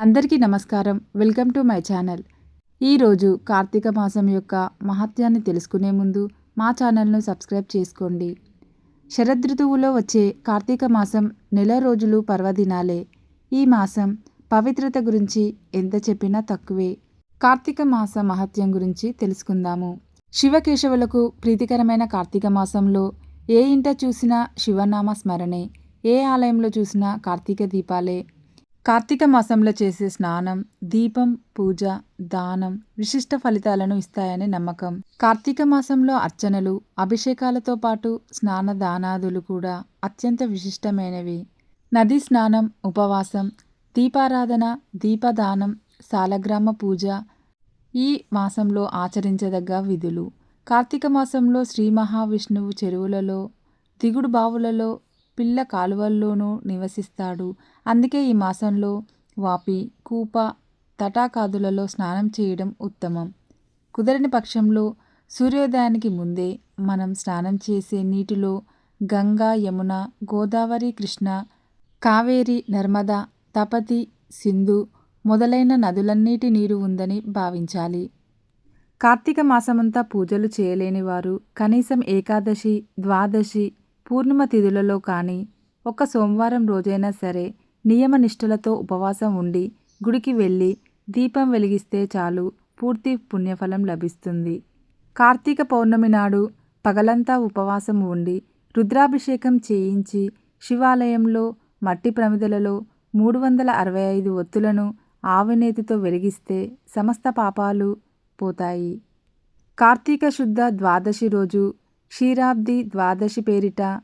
అందరికీ నమస్కారం. Welcome to my channel. ఈరోజు కార్తీక మాసం యొక్క మహత్యాన్ని తెలుసుకునే ముందు మా ఛానల్ను సబ్స్క్రైబ్ చేసుకోండి. శరదృతువులో వచ్చే కార్తీక మాసం నెల రోజులు పర్వదినాలే. ఈ మాసం పవిత్రత గురించి ఎంత చెప్పినా తక్కువే. కార్తీక మాస మహత్యం గురించి తెలుసుకుందాము. శివకేశవులకు ప్రీతికరమైన కార్తీక మాసంలో ఏ ఇంట చూసినా శివనామ స్మరణే. ఏ ఆలయంలో చూసినా కార్తీక దీపాలే. కార్తీక మాసంలో చేసే స్నానం దీపం పూజ దానం విశిష్ట ఫలితాలను ఇస్తాయని నమ్మకం. కార్తీక మాసంలో అర్చనలు అభిషేకాలతో పాటు స్నాన దానాదులు కూడా అత్యంత విశిష్టమైనవి. నదీ స్నానం ఉపవాసం దీపారాధన దీపదానం సాలగ్రామ పూజ ఈ మాసంలో ఆచరించదగ్గ విధులు. కార్తీక మాసంలో శ్రీ మహావిష్ణువు చెరువులలో దిగుడు బావులలో పిల్ల కాలువల్లోనూ నివసిస్తాడు. అందుకే ఈ మాసంలో వాపి కూప తటాకాదులలో స్నానం చేయడం ఉత్తమం. కుదరని పక్షంలో సూర్యోదయానికి ముందే మనం స్నానం చేసే నీటిలో గంగా యమున గోదావరి కృష్ణ కావేరి నర్మదా తపతి సింధు మొదలైన నదులన్నిటి నీరు ఉందని భావించాలి. కార్తీక మాసమంతా పూజలు చేయలేని వారు కనీసం ఏకాదశి ద్వాదశి పూర్ణిమ తిథులలో కానీ ఒక సోమవారం రోజైనా సరే నియమనిష్టలతో ఉపవాసం ఉండి గుడికి వెళ్ళి దీపం వెలిగిస్తే చాలు పూర్తి పుణ్యఫలం లభిస్తుంది. కార్తీక పౌర్ణమి నాడు పగలంతా ఉపవాసం ఉండి రుద్రాభిషేకం చేయించి శివాలయంలో మట్టి ప్రమిదలలో మూడు వందల అరవై ఐదు ఒత్తులను ఆవినేతితో వెలిగిస్తే సమస్త పాపాలు పోతాయి. కార్తీక శుద్ధ ద్వాదశి రోజు క్షీరాబ్ది ద్వాదశి పేరిట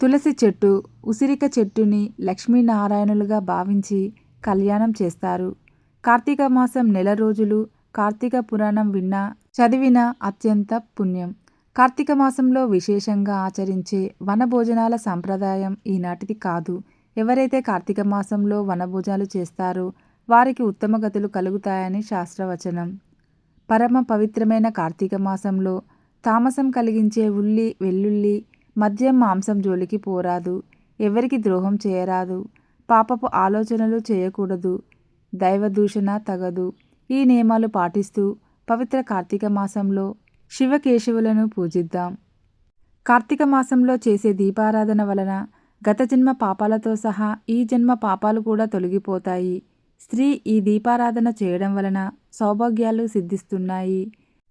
తులసి చెట్టు ఉసిరిక చెట్టుని లక్ష్మీనారాయణులుగా భావించి కళ్యాణం చేస్తారు. కార్తీక మాసం నెల రోజులు కార్తీక పురాణం విన్నా చదివిన అత్యంత పుణ్యం. కార్తీక మాసంలో విశేషంగా ఆచరించే వనభోజనాల సంప్రదాయం ఈనాటిది కాదు. ఎవరైతే కార్తీక మాసంలో వనభోజనాలు చేస్తారో వారికి ఉత్తమ గతులు కలుగుతాయని శాస్త్రవచనం. పరమ పవిత్రమైన కార్తీక మాసంలో తామసం కలిగించే ఉల్లి వెల్లుల్లి మద్యం మాంసం జోలికి పోరాదు. ఎవరికి ద్రోహం చేయరాదు. పాపపు ఆలోచనలు చేయకూడదు. దైవదూషణ తగదు. ఈ నియమాలు పాటిస్తూ పవిత్ర కార్తీక మాసంలో శివకేశవులను పూజిద్దాం. కార్తీక మాసంలో చేసే దీపారాధన వలన గత జన్మ పాపాలతో సహా ఈ జన్మ పాపాలు కూడా తొలగిపోతాయి. స్త్రీ ఈ దీపారాధన చేయడం వలన సౌభాగ్యాలు సిద్ధిస్తున్నాయి.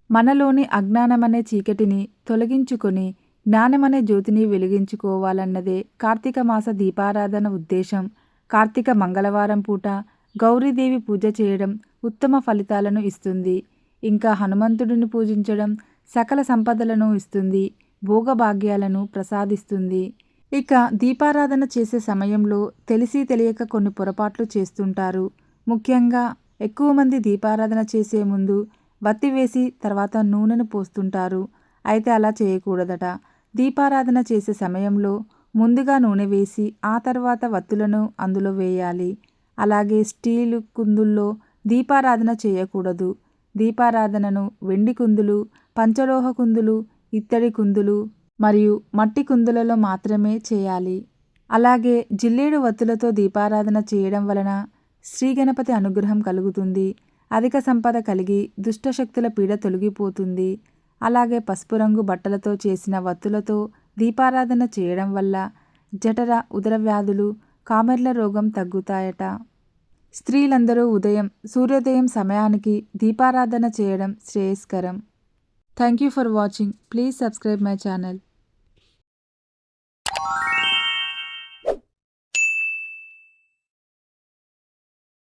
మనలోని అజ్ఞానమనే చీకటిని తొలగించుకొని జ్ఞానమనే జ్యోతిని వెలిగించుకోవాలన్నదే కార్తీక మాస దీపారాధన ఉద్దేశం. కార్తీక మంగళవారం పూట గౌరీదేవి పూజ చేయడం ఉత్తమ ఫలితాలను ఇస్తుంది. ఇంకా హనుమంతుడిని పూజించడం సకల సంపదలను ఇస్తుంది భోగభాగ్యాలను ప్రసాదిస్తుంది. ఇక దీపారాధన చేసే సమయంలో తెలిసి తెలియక కొన్ని పొరపాట్లు చేస్తుంటారు. ముఖ్యంగా ఎక్కువ మంది దీపారాధన చేసే ముందు బత్తి వేసి తర్వాత నూనెను పోస్తుంటారు. అయితే అలా చేయకూడదట. దీపారాధన చేసే సమయంలో ముందుగా నూనె వేసి ఆ తర్వాత వత్తులను అందులో వేయాలి. అలాగే స్టీలు కుందుల్లో దీపారాధన చేయకూడదు. దీపారాధనను వెండి కుందులు పంచలోహ కుందులు ఇత్తడి కుందులు మరియు మట్టి కుందులలో మాత్రమే చేయాలి. అలాగే జిల్లేడు వత్తులతో దీపారాధన చేయడం వలన శ్రీ గణపతి అనుగ్రహం కలుగుతుంది. అధిక సంపద కలిగి దుష్టశక్తుల పీడ తొలగిపోతుంది. అలాగే పసుపు రంగు బట్టలతో చేసిన వత్తులతో దీపారాధన చేయడం వల్ల జఠర ఉదర వ్యాధులు కామెర్ల రోగం తగ్గుతాయట. స్త్రీలందరూ ఉదయం సూర్యోదయం సమయానికి దీపారాధన చేయడం శ్రేయస్కరం. Thank you for watching. Please subscribe my channel.